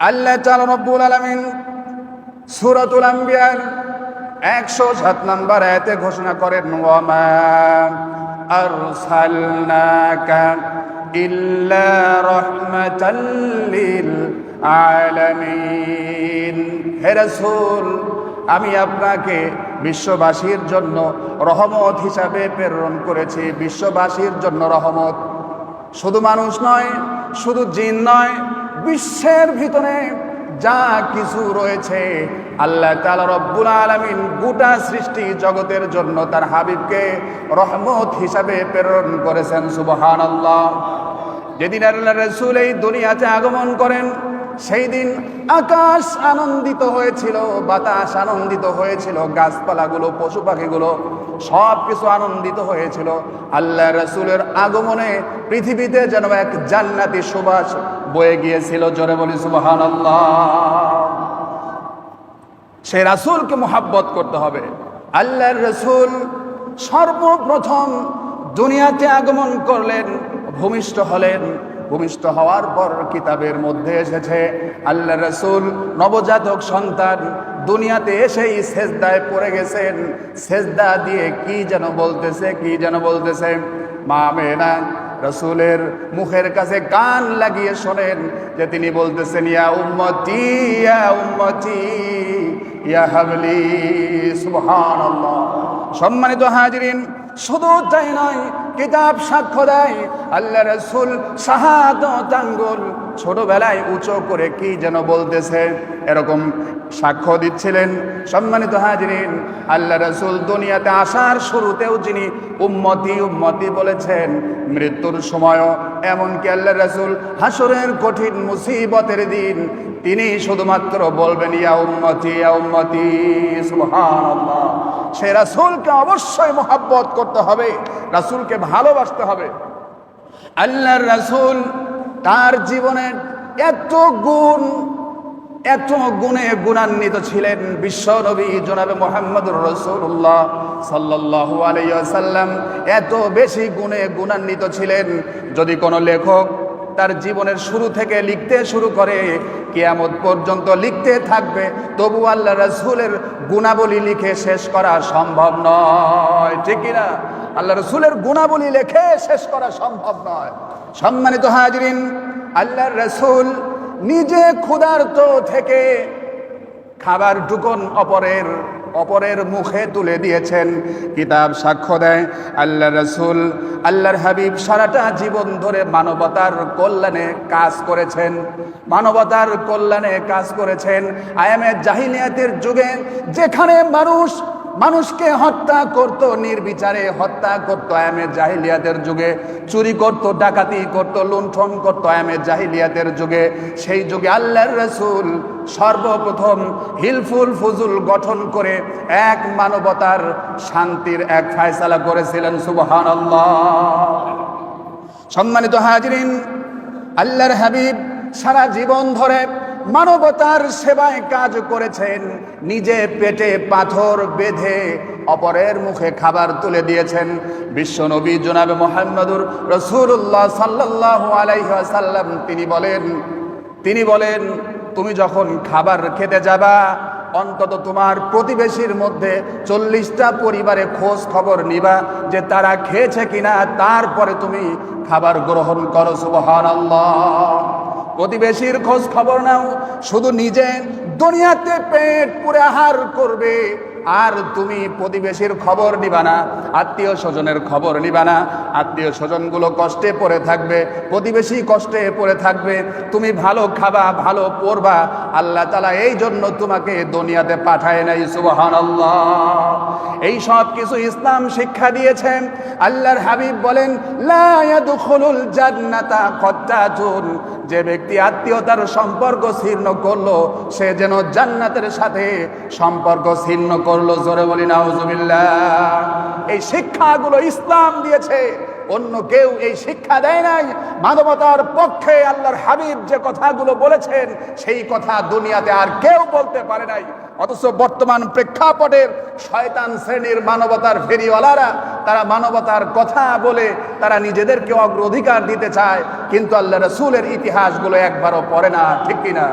আল্লাহ তাআলা রব্বুল আলামিন সূরাতুল আম্বিয়ার একশো সাত নম্বর আয়াতে ঘোষণা করেন ইল্লা আমি আপনাকে বিশ্ববাসীর জন্য রহমত হিসাবে প্রেরণ করেছি। বিশ্ববাসীর জন্য রহমত শুধু মানুষ নয়, শুধু জিন নয় বিশ্বের ভিতরে যা কিছু রয়েছে, আল্লাহ রব্বুল আলামিন গোটা সৃষ্টি জগতের জন্য তার হাবিবকে রহমত হিসাবে প্রেরণ করেছেন, সুবহানাল্লাহ। যেদিন আল্লাহ রসুল এই দুনিয়াতে আগমন করেন, সেই দিন আকাশ আনন্দিত হয়েছিল, বাতাস আনন্দিত হয়েছিল, গাছপালাগুলো, পশু পাখিগুলো সব কিছু আনন্দিত হয়েছিল। আল্লাহ রসুলের আগমনে পৃথিবীতে যেন এক জান্নাতি সুবাস বয়ে গিয়েছিল। জোরে বলি সুবাহান সে রাসুলকে মোহাব্বত করতে হবে। আল্লাহর রসুল সর্বপ্রথম দুনিয়াতে আগমন করলেন, ভূমিষ্ঠ হলেন। ভূমিষ্ঠ হওয়ার পর কিতাবের মধ্যে এসেছে আল্লাহ রসুল নবজাতক সন্তান দুনিয়াতে এসেই সেজদায় পড়ে গেছেন। সেজদা দিয়ে কি যেন বলতেছে, কি যেন বলতেছে? মা মেনা রসুলের মুখের কাছে কান লাগিয়ে শোনেন যে তিনি বলতেছেন, ইয়া উম্মতি ইয়া উম্মতি, ইয়া হাবলি, সুবহানাল্লাহ। সম্মানিত হাজিরিন শুধু তাই নয় কিতাব সাক্ষ্য দেয়। আল্লাহ রসুল শাহাদত ছোটবেলায় উঁচু করে কি যেন বলতেছে, এরকম সাক্ষ্য দিচ্ছিলেন সম্মানিত হাজিরিন। আল্লাহ রসুল দুনিয়াতে আসার শুরুতেও যিনি উম্মতি উম্মতি বলেছেন, মৃত্যুর সময়ও এমনকি আল্লাহ রসুল হাসরের কঠিন মুসিবতের দিন তিনি শুধুমাত্র বলবেন, ইয়া উম্মতি ইয়া উম্মতি, সুবহানাল্লাহ। সে রাসূলকে অবশ্যই মোহাব্বত করতে হবে। রাসূলকে ভালোবাসতে হবে। আল্লাহর রাসূল তার জীবনের এত গুণ, এত গুণে গুণান্বিত ছিলেন বিশ্ব নবী জনাবে মোহাম্মদুর রসুল্লাহ সাল্লাল্লাহু আলাইহি ওয়াসাল্লাম। এত বেশি গুণে গুণান্বিত ছিলেন। যদি কোনো লেখক তার জীবনের শুরু থেকে লিখতে শুরু করে, কেয়ামত পর্যন্ত লিখতে থাকবে, তবু আল্লাহ রসুলের গুণাবলী লিখে শেষ করা সম্ভব নয়। ঠিক না আল্লাহ রসুলের গুণাবলী লেখে শেষ করা সম্ভব নয়। সম্মানিত হাজরিন আল্লাহর রসুল নিজে ক্ষুধার্ত থেকে খাবার টুকন অপরের অপরের মুখে তুলে দিয়েছেন। কিতাব সাক্ষ্য দেয়, আল্লাহ রসুল আল্লাহর হাবিব সারাটা জীবন ধরে মানবতার কল্যাণে কাজ করেছেন। মানবতার কল্যাণে কাজ করেছেন। আয়ামের জাহিলিয়াতের যুগে যেখানে মানুষ মানুষকে হত্যা করত নির্বিচারে, হত্যা করত আয়ামের জাহিলিয়াতের যুগে, চুরি করত, ডাকাতি করত, লুণ্ঠন করত আয়ামের জাহিলিয়াতের যুগে। সেই যুগে আল্লাহর রসুল সর্বপ্রথম হিলফুল ফুজুল গঠন করে এক মানবতার শান্তির এক ফায়সালা করেছিলেন সুবহান সম্মানিত হাজরিন, আল্লাহর হাবিব সারা জীবন ধরে মানবতার সেবায় কাজ করেছেন, নিজে পেটে পাথর বেঁধে অপরের মুখে খাবার তুলে দিয়েছেন। বিশ্বনবী জনাবে মোহাম্মদুর রসুল্লাহ সাল্লাহ আলাইসাল্লাম তিনি বলেন তিনি বলেন, তুমি যখন খাবার খেতে যাবা, অন্তত তোমার প্রতিবেশীর মধ্যে চল্লিশটা পরিবারে খোঁজ খবর নিবা যে তারা খেয়েছে কিনা, তারপরে তুমি খাবার গ্রহণ করো সুবহান প্রতিবেশীর খোঁজ খবর নাও। শুধু নিজে দুনিয়াতে পেট পুরে আহার করবে। আর তুমি প্রতিবেশীর খবর নিবা না, আত্মীয় স্বজনের খবর নিবা না। আত্মীয় স্বজনগুলো কষ্টে পড়ে থাকবে, প্রতিবেশী কষ্টে পড়ে থাকবে। তুমি ভালো খাবা, ভালো পড়বা। আল্লাহ তালা এই জন্য তোমাকে দুনিয়াতে পাঠায় নাই সুবহান এই সব কিছু ইসলাম শিক্ষা দিয়েছেন। আল্লাহর হাবিব বলেন জান্নাতা যে ব্যক্তি আত্মীয়তার সম্পর্ক ছিন্ন করল, সে যেন জান্নাতের সাথে সম্পর্ক ছিন্ন করল জোরে বলি, নাউজুবিল্লাহ। এই শিক্ষাগুলো ইসলাম দিয়েছে। অন্য কেউ এই শিক্ষা দেয় নাই। মানবতার পক্ষে আল্লাহর হাবিব যে কথাগুলো বলেছেন, সেই কথা দুনিয়াতে আর কেউ বলতে পারে নাই। অথচ বর্তমান প্রেক্ষাপটের শয়তান শ্রেণির মানবতার ফেরিওয়ালারা, তারা মানবতার কথা বলে, তারা নিজেদেরকে অগ্রাধিকার দিতে চায়, কিন্তু আল্লাহ রসুলের ইতিহাসগুলো একবারও পড়ে না, ঠিক কিনা?